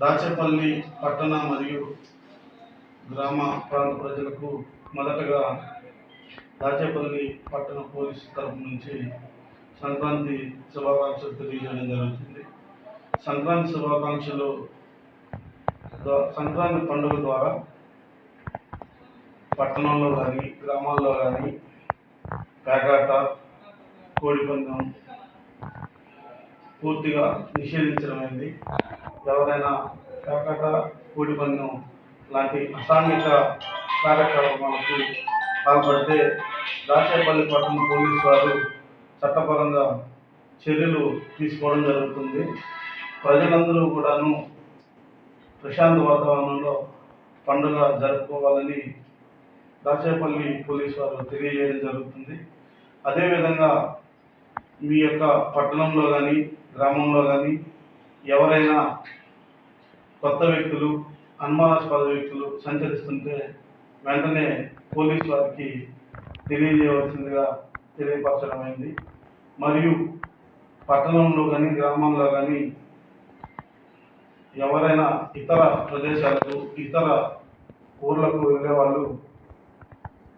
దాచేపల్లి పట్టణ మరియు గ్రామ ప్రాంత ప్రజలకు మొదటగా దాచేపల్లి పట్టణ పోలీస్ తరపు నుంచి సంక్రాంతి శుభాకాంక్షలు తెలియజేయడం జరుగుతుంది. సంక్రాంతి శుభాకాంక్షలు సంక్రాంతి పండుగ ద్వారా పట్టణంలో కానీ గ్రామాల్లో కానీ పేకాట కోడిపందెం పూర్తిగా నిషేధించడమైంది. ఎవరైనా కాకట కూడి పన్ను లాంటి అసాంఘిక కార్యక్రమాలకు పాల్పడితే దాచేపల్లి పట్టణ పోలీసు వారు చట్టపరంగా చర్యలు తీసుకోవడం జరుగుతుంది. ప్రజలందరూ కూడాను ప్రశాంత వాతావరణంలో పండుగ జరుపుకోవాలని దాచేపల్లి పోలీసు వారు తెలియజేయడం జరుగుతుంది. అదేవిధంగా మీ యొక్క పట్టణంలో కానీ గ్రామంలో కానీ ఎవరైనా కొత్త వ్యక్తులు అనుమానాస్పద వ్యక్తులు సంచరిస్తుంటే వెంటనే పోలీసు వారికి తెలియజేయవలసిందిగా తెలియపరచడమైంది. మరియు పట్టణంలో కానీ గ్రామంలో కానీ ఎవరైనా ఇతర ప్రదేశాలకు ఇతర ఊర్లకు వెళ్ళే వాళ్ళు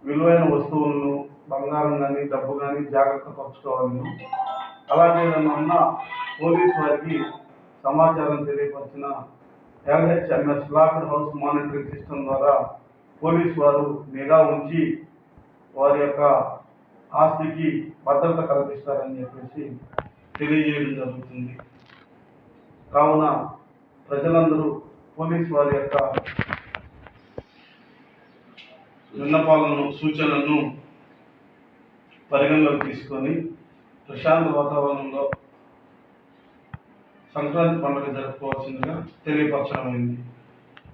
విలువైన వస్తువులను బంగారం కానీ డబ్బు కానీ జాగ్రత్త పరచుకోవాలను అలాగే ఏదన్నా ఉన్న పోలీస్ వారికి సమాచారం తెలియపరిచిన LHMS locked house monitoring system ద్వారా పోలీస్ వారు నిఘా ఉంచి వారి యొక్క ఆస్తికి భద్రత కల్పిస్తారని చెప్పేసి తెలియజేయడం జరుగుతుంది. కావున ప్రజలందరూ పోలీస్ వారి యొక్క విన్నపాలను సూచనలను పరిగణలోకి తీసుకొని ప్రశాంత వాతావరణంలో సంక్రాంతి పండుగ జరుపుకోవాల్సిందిగా తెలియపరచడమైంది